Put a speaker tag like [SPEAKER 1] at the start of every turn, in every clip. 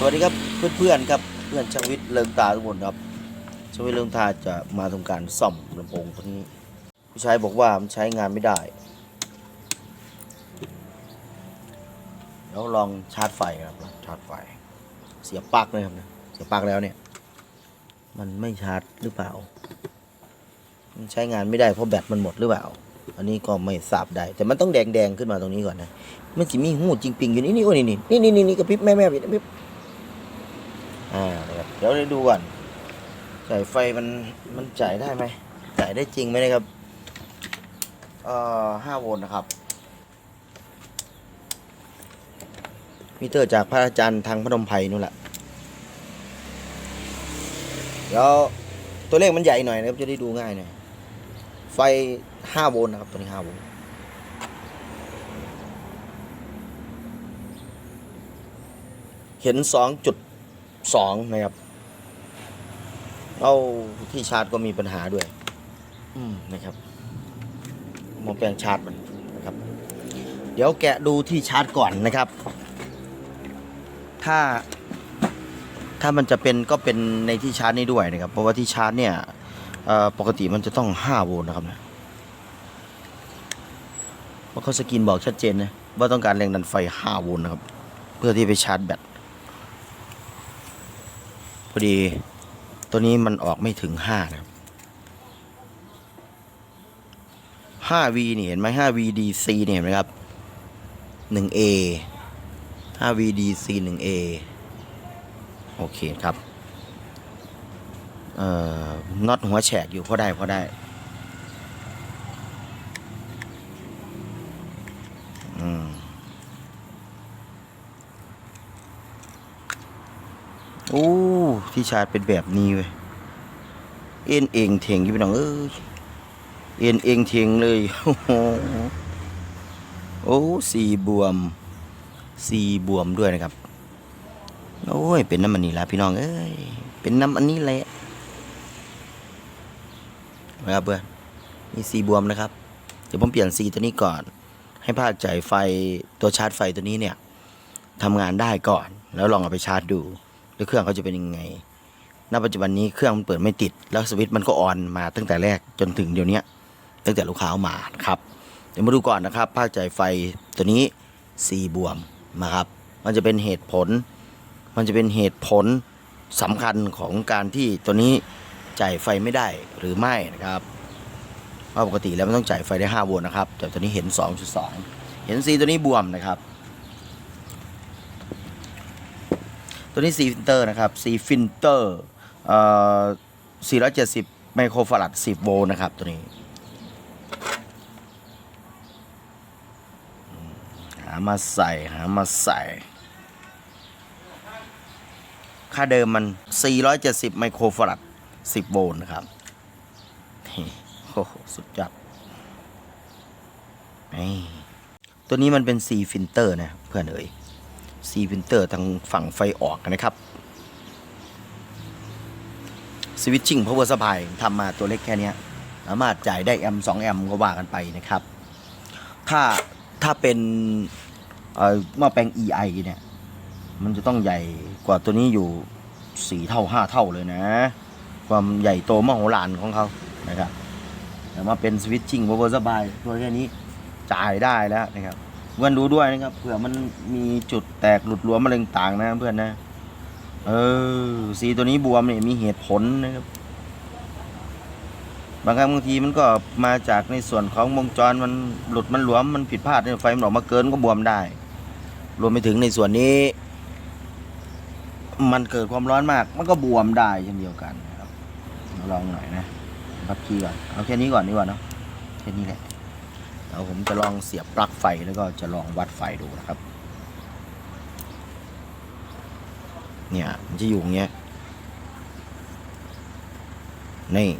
[SPEAKER 1] สวัสดีครับเพื่อนๆครับเพื่อนช่างวิทย์เลิงตาทุกคนครับช่างวิทย์เลิงตาจะมาทำการซ่อมลำโพงตัวนี้ ผู้ชายบอกว่ามันใช้งานไม่ได้แล้วลองชาร์จไฟครับชาร์จไฟ เสียบปลั๊กเลยครับนะเสียบปลั๊กแล้วเนี่ย มันไม่ชาร์จหรือเปล่า มันใช้งานไม่ได้เพราะแบตมันหมดหรือเปล่า อันนี้ก็ไม่ทราบได้ แต่มันต้องแดงๆขึ้นมาตรงนี้ก่อนนะมันจะมีหูจริงปิงอยู่นี่นี่โอ้นี่นี่นี่นี่นี่กระพริบแม่แม่กระพริบ อ่านะครับเดี๋ยวเราดูก่อนจ่ายไฟมันมันจ่ายได้ไหมจ่ายได้จริงไหมนะครับเอ่อห้าโวลต์นะครับมิเตอร์จากพระอาจารย์ทางพนมไพรนู่นแหละเดี๋ยวตัวเลขมันใหญ่หน่อยนะครับจะได้ดูง่ายหน่อยไฟห้าโวลต์นะครับตัวนี้ห้าโวลต์เห็น 2.2นะครับเอาที่ชาร์จก็มีปัญหาด้วย อืมนะครับหมอแปลงชาร์จมันนะครับ เดี๋ยวแกะดูที่ชาร์จก่อนนะครับ ถ้าถ้ามันจะเป็นก็เป็นในที่ชาร์จนี้ด้วยนะครับ เพราะว่าที่ชาร์จเนี่ยเอ่อปกติมันจะต้อง 5 โวลต์นะครับนะเพราะเขาสกรีนบอกชัดเจนนะว่าต้องการแรงดันไฟ 5 โวลต์นะครับ เพื่อที่ไปชาร์จแบตพ อดี ตัวนี้มันออกไม่ถึงห้านะครับ 5V นี่เห็นไหม 5V DC นี่เห็นไหมครับ 1A 5V DC 1A โอเคครับ เอ่อน็อตหัวแฉกอยู่พอได้พอได้อืมโอ้ ที่ชาร์จเป็นแบบนี้เว้ยเอ็นเองเทงยู่พี่น้องเอ้ยเอ็นเองเทงเลย โอ้โหโอ้สีบวมสีบวมด้วยนะครับ โอ้ย เป็นน้ำมันนี่ละพี่น้องเอ้ยเป็นน้ำอันนี้แหละนะครับเพื่อนมีสีบวมนะครับ เดี๋ยวผมเปลี่ยนสีตัวนี้ก่อน ให้ภาจ่ายไฟตัวชาร์จไฟตัวนี้เนี่ยทำงานได้ก่อน แล้วลองเอาไปชาร์จดู แล้วเครื่องเขาจะเป็นยังไง ณ ปัจจุบันนี้เครื่องมันเปิดไม่ติด แล้วสวิตช์มันก็ออนมาตั้งแต่แรกจนถึงเดี๋ยวนี้ตั้งแต่ลูกค้ามาครับ เดี๋ยวมาดูก่อนนะครับ ภาคจ่ายไฟตัวนี้4บวมนะครับ มันจะเป็นเหตุผล มันจะเป็นเหตุผลสำคัญของการที่ตัวนี้จ่ายไฟไม่ได้หรือไม่นะครับเพราะปกติแล้วมันต้องจ่ายไฟได้ 5 โวลต์นะครับ แต่ตัวนี้เห็น 2.2 เห็น C ตัวนี้บวมนะครับ ตัวนี้ C ฟิลเตอร์นะครับ C ฟิลเตอร์เอ่อ470 ไมโครฟารัด 10 โวลต์นะครับ ตัวนี้ หามาใส่ หามาใส่ ค่าเดิมมัน 470 ไมโครฟารัด 10 โวลต์นะครับโอ้โหสุดยอดตัวนี้มันเป็น C ฟิลเตอร์นะเพื่อนเอ๋ย ซีพินเตอร์ทางฝั่งไฟออกนะครับสวิตชิ่งพาวเวอร์สปายทำมาตัวเล็กแค่นี้สามารถจ่ายได้แอม2แอมก็ว่ากันไปนะครับ ถ้าถ้าเป็นหม้อแปลง EI เนี่ย มันจะต้องใหญ่กว่าตัวนี้อยู่ 4 เท่า 5 เท่าเลยนะ ความใหญ่โตมโหฬารของเขานะครับแต่มาเป็นสวิตชิ่งพาวเวอร์สปายตัวแค่นี้จ่ายได้แล้วนะครับ เพื่อนดูด้วยนะครับเผื่อมันมีจุดแตกหลุดหลวมอะไรต่างๆนะเพื่อนนะเออสีตัวนี้บวมเนี่ยมีเหตุผลนะครับ บางครั้งบางทีมันก็มาจากในส่วนของวงจรมันหลุดมันหลวมมันผิดพลาดเนี่ยไฟมันออกมาเกินก็บวมได้ รวมไปถึงในส่วนนี้ มันเกิดความร้อนมาก มันก็บวมได้เช่นเดียวกันนะครับลองหน่อยนะครับคีย์ก่อนเอาแค่นี้ก่อนดีกว่าเนาะแค่นี้แหละ เดี๋ยวผมจะลองเสียบปลั๊กไฟแล้วก็จะลองวัดไฟดูนะครับ เนี่ยมันจะอยู่อย่างเงี้ยนี่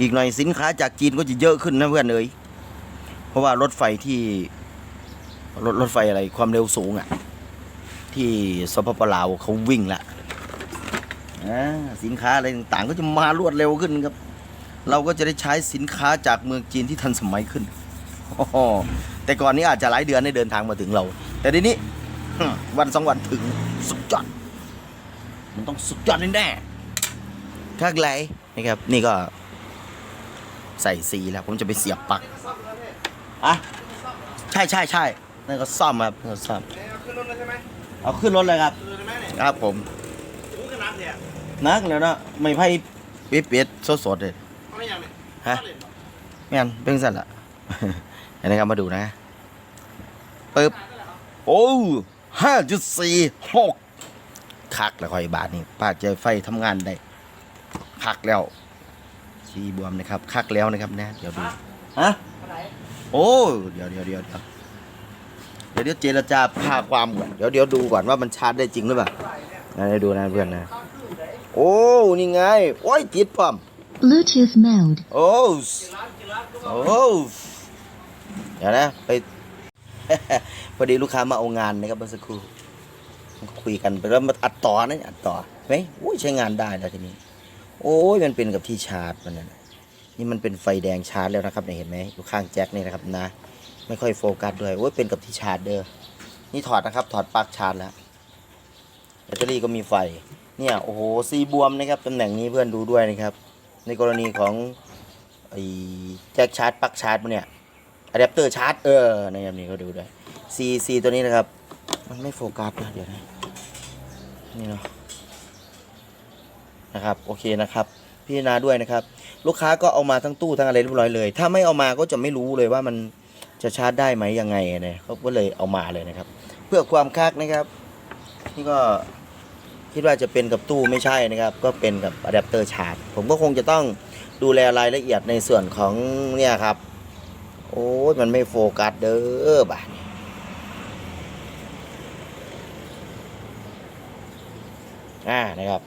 [SPEAKER 1] อีกหน่อยสินค้าจากจีนก็จะเยอะขึ้นนะเพื่อนเอ้ยเพราะว่ารถไฟที่รถรถไฟอะไรความเร็วสูงอะ่ะ ที่สปปลาวเขาวิ่งละสินค้าอะไรต่างๆ ก็จะมารวดเร็วขึ้นครับ เราก็จะได้ใช้สินค้าจากเมืองจีนที่ทันสมัยขึ้นโอ้โหแต่ก่อนนี้อาจจะหลายเดือนได้เดินทางมาถึงเรา แต่ทีนี้วันสองวันถึงสุดยอด มันต้องสุดยอดแน่ๆข้างไหลนะครับ นี่ก็ใส่สีแล้ว ผมจะไปเสียบปลั๊กอะใช่ใช่ใช่นั่นก็ซ่อมครับนั่นก็ซ่อม
[SPEAKER 2] เอาขึ้นรถเลยใช่ไหม
[SPEAKER 1] เอาขึ้นรถเลยครับ
[SPEAKER 2] เออได้ไหมเนี่ย
[SPEAKER 1] ครับผม
[SPEAKER 2] อู้ขนาดเนี่ย
[SPEAKER 1] นักแล้วเนาะไม่ไพ่ปิดปิดสดสดๆเลย
[SPEAKER 2] ไม่ยังเนี่ย
[SPEAKER 1] ฮะไม่งั้นเป็นสั่นละอันนี้ครับมาดูนะปึ๊บโอ้ห้าจุดสี่หกคักแล้วคอยบาทนี่ปาใจไฟทำงานได้ คักแล้วสีบวมนะครับ คักแล้วนะครับนะเดี๋ยวดูฮะโอ้เดี๋ยวเดี๋ยวเดี๋ยวเดี๋ยวเดี๋ยวเจรจาพาความก่อนเดี๋ยวเดี๋ยวดูก่อนว่ามันชาร์จได้จริงหรือเปล่านะเดี๋ยวดูนะเพื่อนนะ โอ้ นี่ไง โอ้ยติดปั๊ม
[SPEAKER 3] Bluetooth mode.
[SPEAKER 1] โอ้สโอ้เดี๋ยวนะไป พอดีลูกค้ามาเอางานนะครับเมื่อสักครู่คุยกันไปแล้วมาอัดต่อนะอัดต่อไหมโอ้ยใช้งานได้แล้วทีนี้ โอ้ยมันเป็นกับที่ชาร์จมันนะนี่มันเป็นไฟแดงชาร์จแล้วนะครับเนี่ยเห็นไหมอยู่ข้างแจ็คนี่นะครับนะ ไม่ค่อยโฟกัสด้วยโอ้ยเป็นกับที่ชาร์จเด้อนี่ถอดนะครับ ถอดปลั๊กชาร์จแล้วแบตเตอรี่ก็มีไฟ เนี่ยโอ้โหซีบวมนะครับตำแหน่งนี้เพื่อนดูด้วยนะครับ ในกรณีของไอ้แจ็คชาร์จปลั๊กชาร์จมันเนี่ยอะแดปเตอร์ชาร์จเออในะครับนี่ก็ดูด้วยซีซีตัวนี้นะครับ มันไม่โฟกัสนะเดี๋ยวนะนี่เนาะนะครับโอเคนะครับพิจารณาด้วยนะครับ ลูกค้าก็เอามาทั้งตู้ทั้งอะไรเรียบร้อยเลย ถ้าไม่เอามาก็จะไม่รู้เลยว่ามันจะชาร์จได้ไหมยังไงเนี่ยเขาก็เลยเอามาเลยนะครับ เพื่อความคักนะครับ นี่ก็ คิดว่าจะเป็นกับตู้ไม่ใช่นะครับ ก็เป็นกับอะแดปเตอร์ชาร์จผมก็คงจะต้องดูแลรายละเอียดในส่วนของเนี่ยครับ โอ้ยมันไม่โฟกัสเด้อบ่าดอ่านะครับ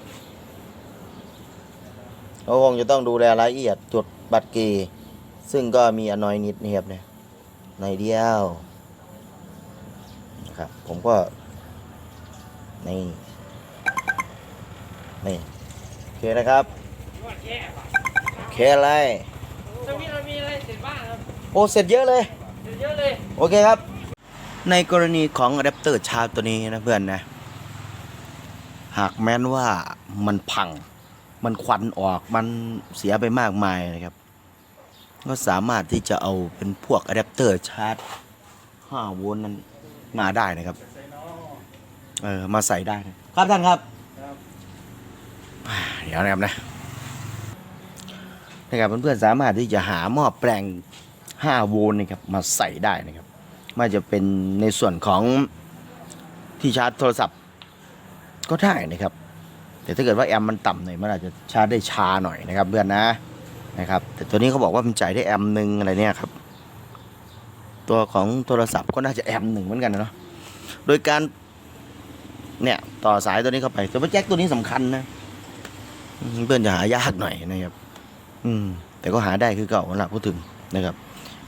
[SPEAKER 1] ก็คงจะต้องดูแลรายละเอียดจุดบัตรเกย์ซึ่งก็มีอนอยนิดนะครับเนี่ยหน่อยเดียวนะครับผมก็นี่ นี่โอเคนะครับโอเคอะไร
[SPEAKER 4] สวิตช์เรามีอะไรเสร็จบ้างครับ
[SPEAKER 1] โอ้เสร็จเยอะเลย
[SPEAKER 4] เสร็จเยอะเลย
[SPEAKER 1] โอเคครับ ในกรณีของอะแดปเตอร์ชาร์จตัวนี้นะเพื่อนนะหากแม้นว่ามันพัง มันควันออกมันเสียไปมากมายนะครับ ก็สามารถที่จะเอาเป็นพวกอะแดปเตอร์ชาร์จ5โวลต์นั้นมาได้นะครับ เออ มาใส่ได้นะครับท่านครับอ่าเดี๋ ยวนะครับนะนะครับเพื่อนๆสามารถที่จะหาหม้อแปลง 5 โวลต์นะครับมาใส่ได้นะครับไม่จะเป็นในส่วนของที่ชาร์จโทรศัพท์ก็ได้นะครับแต่ถ้าเกิดว่าแอมมันต่ำหน่อยมันอาจจะชาร์จได้ช้าหน่อยนะครับเพื่อนนะนะครับแต่ตัวนี้เขาบอกว่ามันจ่ายได้แอมหนึ่งอะไรเนี่ยครับตัวของโทรศัพท์ก็น่าจะแอมหนึ่งเหมือนกันนะเนาะโดยการเนี่ยต่อสายตัวนี้เข้าไปแต่ว่าแจ็คตัวนี้สำคัญนะ เพื่อนจะหายากหน่อยนะครับ อืม แต่ก็หาได้คือเก่าละพูดถึงนะครับ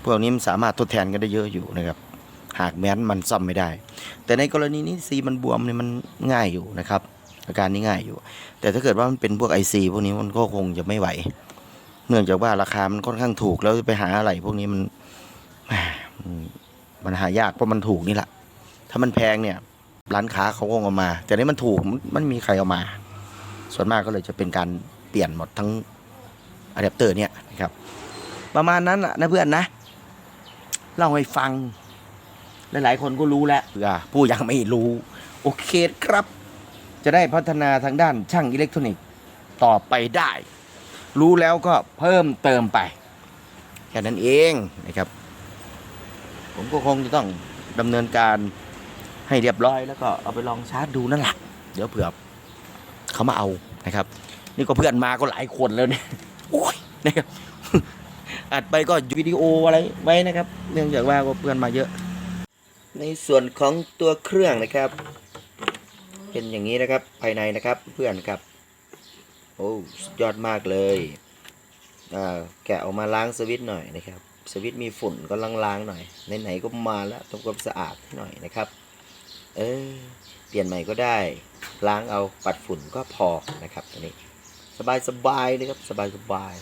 [SPEAKER 1] พวกนี้มันสามารถทดแทนกันได้เยอะอยู่นะครับ หากแม้นมันซ่อมไม่ได้ แต่ในกรณีนี้ซีมันบวมเนี่ยมันง่ายอยู่นะครับ อาการนี้ง่ายอยู่ แต่ถ้าเกิดว่ามันเป็นพวกไอซีพวกนี้มันก็คงจะไม่ไหว เนื่องจากว่าราคามันค่อนข้างถูกแล้วไปหาอะไรพวกนี้มันมันหายากเพราะมันถูกนี่แหละ ถ้ามันแพงเนี่ย ร้านค้าเขาคงเอามา แต่นี่มันถูกมันมีใครเอามา ส่วนมากก็เลยจะเป็นการเปลี่ยนหมดทั้งอะแดปเตอร์เนี่ยนะครับ ประมาณนั้นแหละนะเพื่อนนะ เล่าให้ฟัง หลายๆคนก็รู้แล้วเผื่อผู้ยังไม่รู้ โอเคครับ จะได้พัฒนาทางด้านช่างอิเล็กทรอนิกส์ต่อไปได้ รู้แล้วก็เพิ่มเติมไป แค่นั้นเองนะครับ ผมก็คงจะต้องดำเนินการให้เรียบร้อยแล้วก็เอาไปลองชาร์จดูนั่นแหละเดี๋ยวเผื่อ เขามาเอานะครับ นี่ก็เพื่อนมาก็หลายคนแล้วเนี่ยโอ้ยนะครับอัดไปก็วิดีโออะไรไว้นะครับ เนื่องจากว่าก็เพื่อนมาเยอะ ในส่วนของตัวเครื่องนะครับ เป็นอย่างนี้นะครับภายในนะครับเพื่อนครับโอ้ยอดมากเลยแกะออกมาล้างสวิตช์หน่อยนะครับ สวิตช์มีฝุ่นก็ล้างๆหน่อยไหนๆก็มาแล้วทำความสะอาดให้หน่อยนะครับ เออ เปลี่ยนใหม่ก็ได้ ล้างเอาปัดฝุ่นก็พอนะครับตัวนี้สบายสบายเลยครับสบายสบาย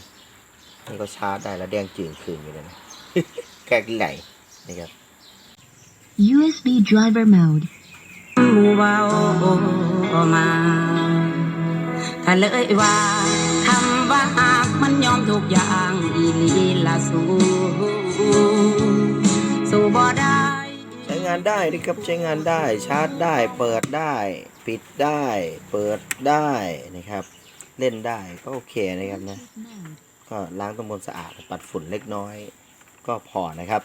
[SPEAKER 1] นี่ก็ชาร์จได้แล้วแดงจืดคืนอยู่เลยนะแกะไหลนะครับ
[SPEAKER 3] USB driver mode. หมู่เบามาถ้าเลยว่าคำว่าหากมันยอมทุกอย่างอีหลีละสู้สู้บ่ได้
[SPEAKER 1] ใช้งานได้นะครับใช้งานได้ชาร์จได้ เปิดได้ ปิดได้ เปิดได้นะครับ เล่นได้ก็โอเคนะครับนะก็ล้างตรงบนสะอาดปัดฝุ่นเล็กน้อย ก็พอนะครับ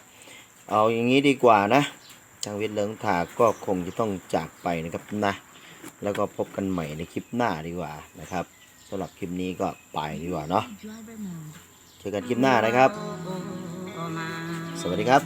[SPEAKER 1] เอาอย่างนี้ดีกว่านะทางเวทเลิงถาก็คงจะต้องจากไปนะครับนะ แล้วก็พบกันใหม่ในคลิปหน้าดีกว่านะครับสำหรับคลิปนี้ก็ไปดีกว่าเนาะเจอกันคลิปหน้านะครับ สวัสดีครับ